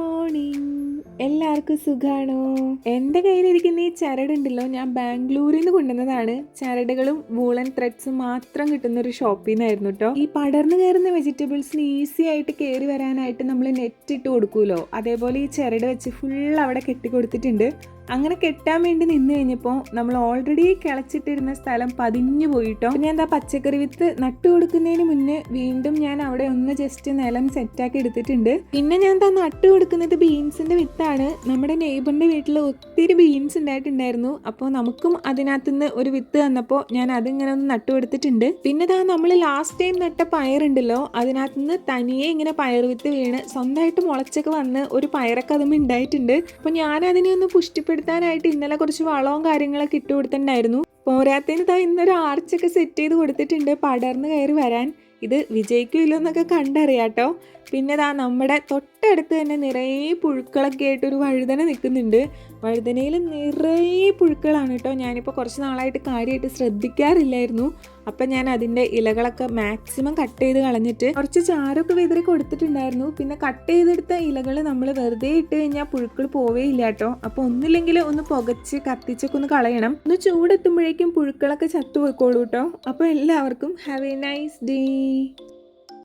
Morning. എല്ലാവർക്കും സുഖാണോ? എന്റെ കയ്യിലിരിക്കുന്ന ഈ ചരടുണ്ടല്ലോ ഞാൻ ബാംഗ്ലൂരിൽ നിന്ന് കൊണ്ടുവന്നതാണ്. ചരടുകളും വൂളൻ ത്രെഡ്സും മാത്രം കിട്ടുന്ന ഒരു ഷോപ്പിൽ നിന്നായിരുന്നു കേട്ടോ ഈ പടർന്നു കയറുന്ന വെജിറ്റബിൾസിന് ഈസി ആയിട്ട് കയറി വരാനായിട്ട് നമ്മൾ നെറ്റ് ഇട്ട് കൊടുക്കുമല്ലോ അതേപോലെ ഈ ചരട് വെച്ച് ഫുൾ അവിടെ കെട്ടി കൊടുത്തിട്ടുണ്ട് അങ്ങനെ കെട്ടാൻ വേണ്ടി നിന്ന് കഴിഞ്ഞപ്പോൾ നമ്മൾ ഓൾറെഡി കിളച്ചിട്ടിരുന്ന സ്ഥലം പതിഞ്ഞു പോയിട്ടോ. പിന്നെ എന്താ പച്ചക്കറി വിത്ത് നട്ടു കൊടുക്കുന്നതിന് മുന്നേ വീണ്ടും ഞാൻ അവിടെ ഒന്ന് ജസ്റ്റ് നിലം സെറ്റാക്കി എടുത്തിട്ടുണ്ട്. പിന്നെ ഞാൻ എന്താ നട്ടു കൊടുക്കുന്നത് ബീൻസിന്റെ വിത്താണ്. നമ്മുടെ നെയ്ബറിന്റെ വീട്ടിൽ ഒത്തിരി ബീൻസ് ഉണ്ടായിട്ടുണ്ടായിരുന്നു. അപ്പോൾ നമുക്കും അതിനകത്തുനിന്ന് ഒരു വിത്ത് തന്നപ്പോൾ ഞാൻ അതിങ്ങനെ ഒന്ന് നട്ടു കൊടുത്തിട്ടുണ്ട്. പിന്നെ ഇതാ നമ്മൾ ലാസ്റ്റ് ടൈം നട്ട പയറുണ്ടല്ലോ അതിനകത്തുനിന്ന് തനിയെ ഇങ്ങനെ പയർ വിത്ത് വീണ് സ്വന്തമായിട്ട് മുളച്ചൊക്കെ വന്ന് ഒരു പയറൊക്കെ അതും ഉണ്ടായിട്ടുണ്ട്. അപ്പോൾ ഞാൻ അതിനെ ഒന്ന് പുഷ്ടിപ്പെടുത്താനായിട്ട് ഇന്നലെ കുറച്ച് വളവും കാര്യങ്ങളൊക്കെ ഇട്ട് കൊടുത്തിട്ടുണ്ടായിരുന്നു. പോരാത്തതിന് താ ഇന്നൊരു ആർച്ചൊക്കെ സെറ്റ് ചെയ്ത് കൊടുത്തിട്ടുണ്ട്. പടർന്ന് കയറി വരാൻ. ഇത് വിജയിക്കില്ലോ എന്നൊക്കെ കണ്ടറിയാട്ടോ. പിന്നെ താ നമ്മുടെ തൊട്ടടുത്ത് തന്നെ നിറയെ പുഴുക്കളൊക്കെ ആയിട്ടൊരു വഴുതന നിൽക്കുന്നുണ്ട്. വഴുതനയിൽ നിറയെ പുഴുക്കളാണ് കേട്ടോ. ഞാനിപ്പോൾ കുറച്ച് നാളായിട്ട് കാര്യമായിട്ട് ശ്രദ്ധിക്കാറില്ലായിരുന്നു. അപ്പം ഞാൻ അതിന്റെ ഇലകളൊക്കെ മാക്സിമം കട്ട് ചെയ്ത് കളഞ്ഞിട്ട് കുറച്ച് ചാരമൊക്കെ വിതറി കൊടുത്തിട്ടുണ്ടായിരുന്നു. പിന്നെ കട്ട് ചെയ്തെടുത്ത ഇലകൾ നമ്മൾ വെറുതെ ഇട്ട് കഴിഞ്ഞാൽ പുഴുക്കൾ പോവേയില്ല കേട്ടോ. അപ്പോൾ ഒന്നില്ലെങ്കിൽ ഒന്ന് പുകച്ച് കത്തിച്ചൊക്കെ ഒന്ന് കളയണം. ഒന്ന് ചൂടെത്തുമ്പോഴേക്കും പുഴുക്കളൊക്കെ ചത്തു പോയിക്കോളൂ കേട്ടോ. അപ്പോൾ എല്ലാവർക്കും ഹാവ് എ നൈസ് ഡേ